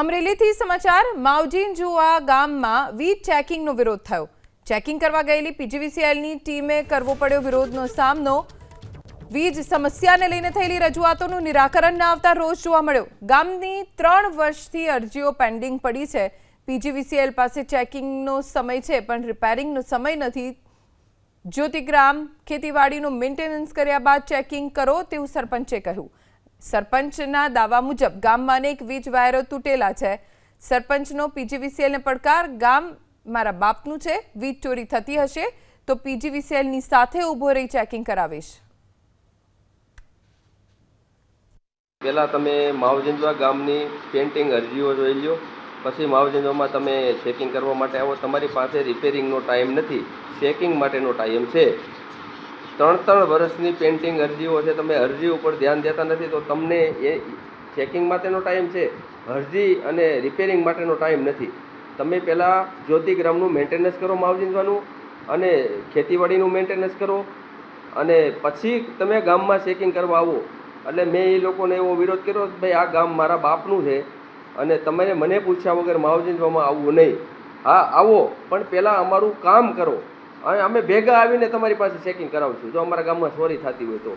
અમરેલીથી સમાચાર, માવજીન જુવા ગામમાં વીજ ચેકિંગનો વિરોધ થયો. ચેકિંગ કરવા ગયેલી પીજીવીસીએલની ટીમે કરવો પડ્યો વિરોધનો સામનો. વીજ સમસ્યાને લઈને થયેલી રજૂઆતોનું નિરાકરણ ન આવતા રોષ જોવા મળ્યો. ગામની ત્રણ વર્ષથી અરજીઓ પેન્ડિંગ પડી છે. પીજીવીસીએલ પાસે ચેકિંગનો સમય છે, પણ રિપેરિંગનો સમય નથી. જ્યોતિગ્રામ ખેતીવાડીનું મેન્ટેનન્સ કર્યા બાદ ચેકિંગ કરો તેવું સરપંચે કહ્યું. સરપંચના દાવા મુજબ ગામમાં અનેક વીજ વાયરો તૂટેલા છે. સરપંચનો પીજીવીસીએલને પડકાર, ગામ મારા બાપનું છે, વીજ ચોરી થતી હશે તો પીજીવીસીએલની સાથે ઊભો રહી ચેકિંગ કરાવીશ. પહેલાં તમે માવજંજવા ગામની પેન્ટિંગ અરજીઓ જોઈ લ્યો. પછી માવજંજવામાં તમે ચેકિંગ કરવા માટે આવો. તમારી પાસે રિપેરિંગનો ટાઈમ નથી. ચેકિંગ માટેનો ટાઈમ છે. ત્રણ ત્રણ વર્ષની પેન્ટિંગ અરજીઓ છે, તમે અરજી ઉપર ધ્યાન દેતા નથી, તો તમને એ ચેકિંગ માટેનો ટાઈમ છે, અરજી અને રિપેરિંગ માટેનો ટાઈમ નથી. તમે પહેલાં જ્યોતિગ્રામનું મેન્ટેનન્સ કરો માવજંજવાનું અને ખેતીવાડીનું મેન્ટેનન્સ કરો, અને પછી તમે ગામમાં ચેકિંગ કરવા આવો. એટલે મેં એ લોકોને એવો વિરોધ કર્યો કે ભાઈ, આ ગામ મારા બાપનું છે, અને તમે મને પૂછ્યા વગર માવજંજવામાં આવવું નહીં. હા, આવો, પણ પહેલાં અમારું કામ કરો. અને અમે ભેગા આવીને તમારી પાસે ચેકિંગ કરાવશું. જો અમારા ગામમાં ચોરી થતી હોય તો.